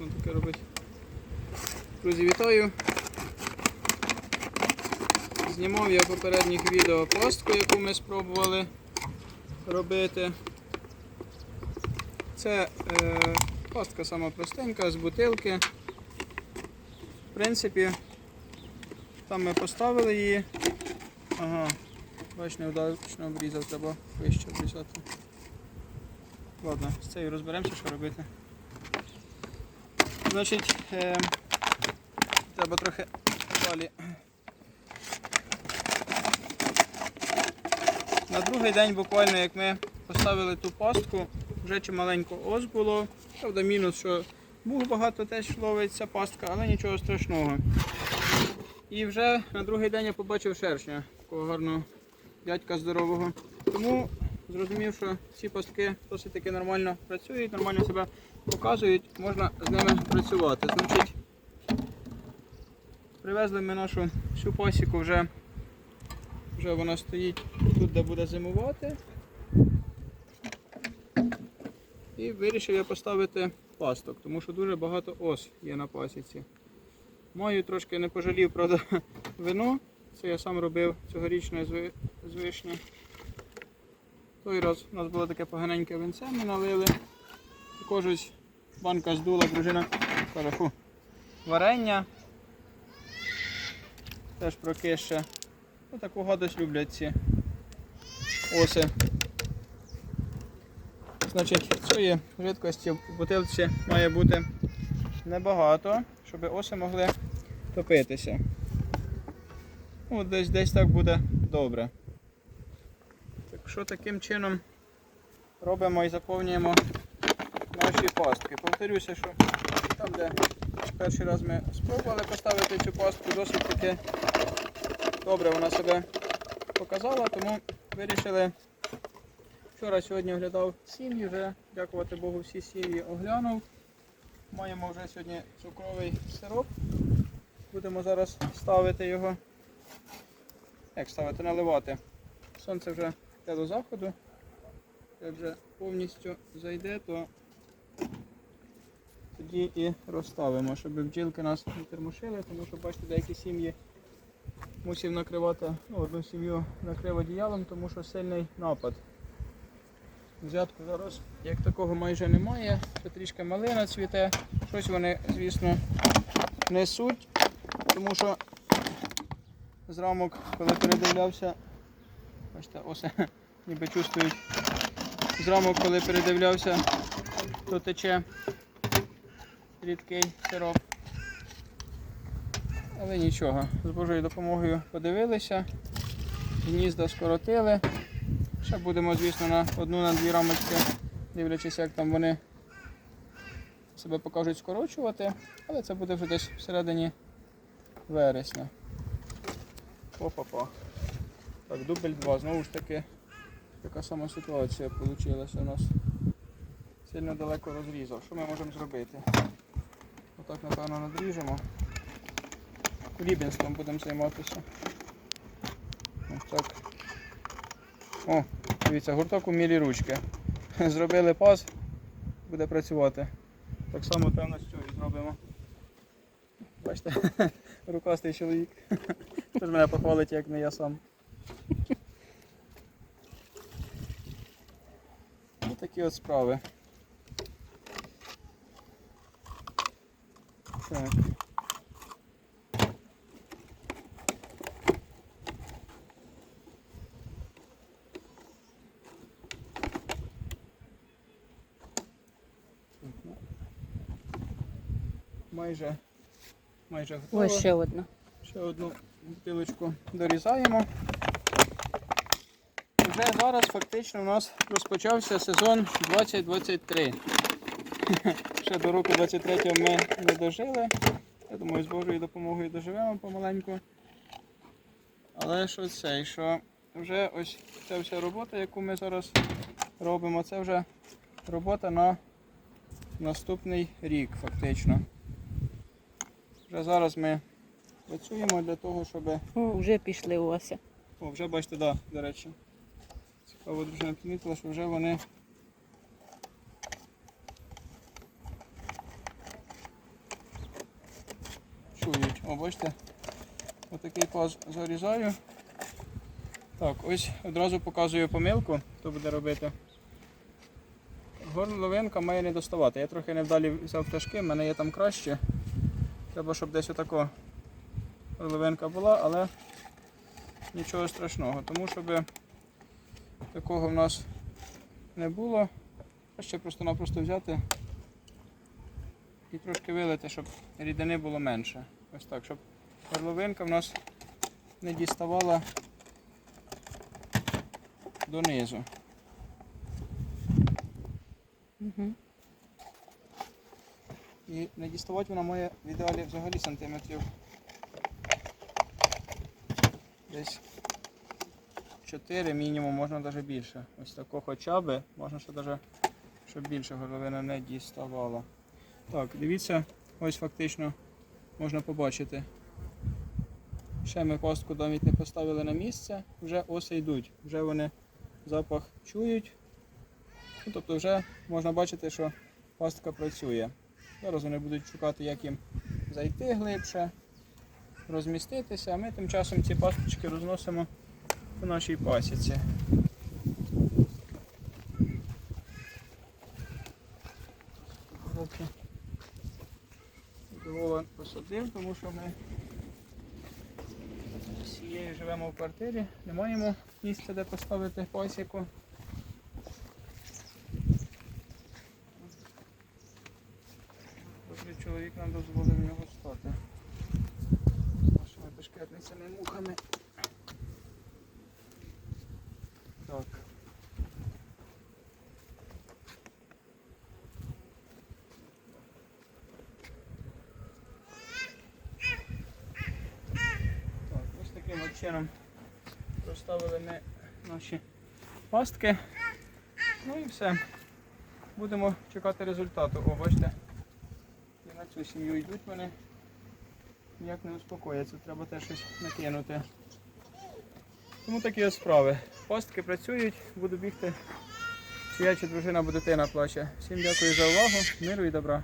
класно таке робити. Друзі, вітаю! Знімав я попередніх відео пастку, яку ми спробували робити. Це е, пастка сама простенька з бутилки. В принципі, там ми поставили її. Ага, бач, невдачно обрізав, треба вище обрізати. Ладно, з цією розберемося, що робити. Значить, е, треба трохи далі. На другий день буквально, як ми поставили ту пастку, вже чималенько ос було. Правда, мінус, що був багато теж ловиться пастка, але нічого страшного. І вже на другий день я побачив шершня, такого гарного дядька здорового. Тому зрозумів, що ці пастки досить таки нормально працюють, нормально себе показують, можна з ними працювати. Значить, привезли ми нашу всю пасіку вже, вже вона стоїть тут, де буде зимувати. І вирішив я поставити пасток, тому що дуже багато ос є на пасіці. Маю трошки не пожалів, правда, вино. Це я сам робив цьогорічне з ви- вишні. Той раз у нас було таке поганеньке винце, ми налили. Також ось банка здула, дружина каже, фу, варення. Теж прокише. Ну, таку гадость люблять ці оси. Значить, цієї жидкості в бутилці має бути небагато, щоб оси могли топитися. Ну, десь десь так буде добре. Так що таким чином робимо і заповнюємо наші пастки. Повторюся, що там, де перший раз ми спробували поставити цю пастку, досить таки добре вона себе показала, тому вирішили. Вчора сьогодні оглядав сім'ї, вже, дякувати Богу, всі сім'ї оглянув. Маємо вже сьогодні цукровий сироп. Будемо зараз ставити його. Як ставити, наливати. Сонце вже йде до заходу. Як вже повністю зайде, то тоді і розставимо, щоб бджілки нас не термошили, тому що бачите, деякі сім'ї мусив накривати, ну, одну сім'ю накрив одіялом, тому що сильний напад. Взятку зараз як такого майже немає, трішки малина цвіте. Щось вони, звісно, несуть, тому що з рамок, коли передивлявся, бачите, оси ніби чувствують. З рамок, коли передивлявся, то тече рідкий сироп. Але нічого, з Божою допомогою подивилися, гнізда скоротили. Ще будемо, звісно, на одну на дві рамочки, дивлячись, як там вони себе покажуть скорочувати, але це буде вже десь всередині вересня. Опа-па. Так, дубль 2. Знову ж таки, така сама ситуація вийшла у нас. Сильно далеко розрізав. Що ми можемо зробити? Отак, напевно, надріжемо. Рібінством будемо займатися. Ось так. О, дивіться, гурток у мілі ручки. Зробили паз, буде працювати. Так само, певно, цього і зробимо. Бачите, рукастий чоловік. Хто ж мене похвалить, як не я сам. Ось такі от справи. Так. Майже, майже готово. Ось ще одна. Ще одну бутилочку дорізаємо. Вже зараз фактично у нас розпочався сезон 2023. Ще до року 23 ми не дожили. Я думаю, з Божою допомогою доживемо помаленьку. Але що це? Що вже ось ця вся робота, яку ми зараз робимо, це вже робота на наступний рік фактично. Вже зараз ми працюємо для того, щоб. О, вже пішли Ося. О, вже бачите, да, до речі. Цікаво, дружина помітила, що вже вони працюють. О, бачите, отакий паз зарізаю. Так, ось одразу показую помилку, хто буде робити. Горловинка має не доставати. Я трохи невдалі взяв пташки, в мене є там краще. Треба, щоб десь отако горловинка була, але нічого страшного. Тому щоб такого в нас не було. Краще просто-напросто взяти і трошки вилити, щоб рідини було менше. Ось так, щоб горловинка в нас не діставала донизу. Угу. І не діставати вона має в ідеалі взагалі сантиметрів десь 4 мінімум, можна навіть більше. Ось такого хоча б, можна ще навіть, щоб більше горловина не діставала. Так, дивіться, ось фактично можна побачити. Ще ми пастку навіть не поставили на місце, вже оси йдуть, вже вони запах чують. Ну, тобто вже можна бачити, що пастка працює. Зараз вони будуть шукати, як їм зайти глибше, розміститися, а ми тим часом ці пасточки розносимо по нашій пасіці. Трохи Доволен посадив, тому що ми з цією живемо в квартирі, не маємо місця, де поставити пасіку. Добрий чоловік нам дозволив в нього стати. З нашими бешкетницями мухами. Так, ось таким чином розставили ми наші пастки. Ну і все. Будемо чекати результату. О, бачите, і на цю сім'ю йдуть вони. Ніяк не успокояться, треба теж щось накинути. Тому такі ось справи. Пастки працюють, буду бігти. Чия чи дружина, бо дитина плаче. Всім дякую за увагу, миру і добра.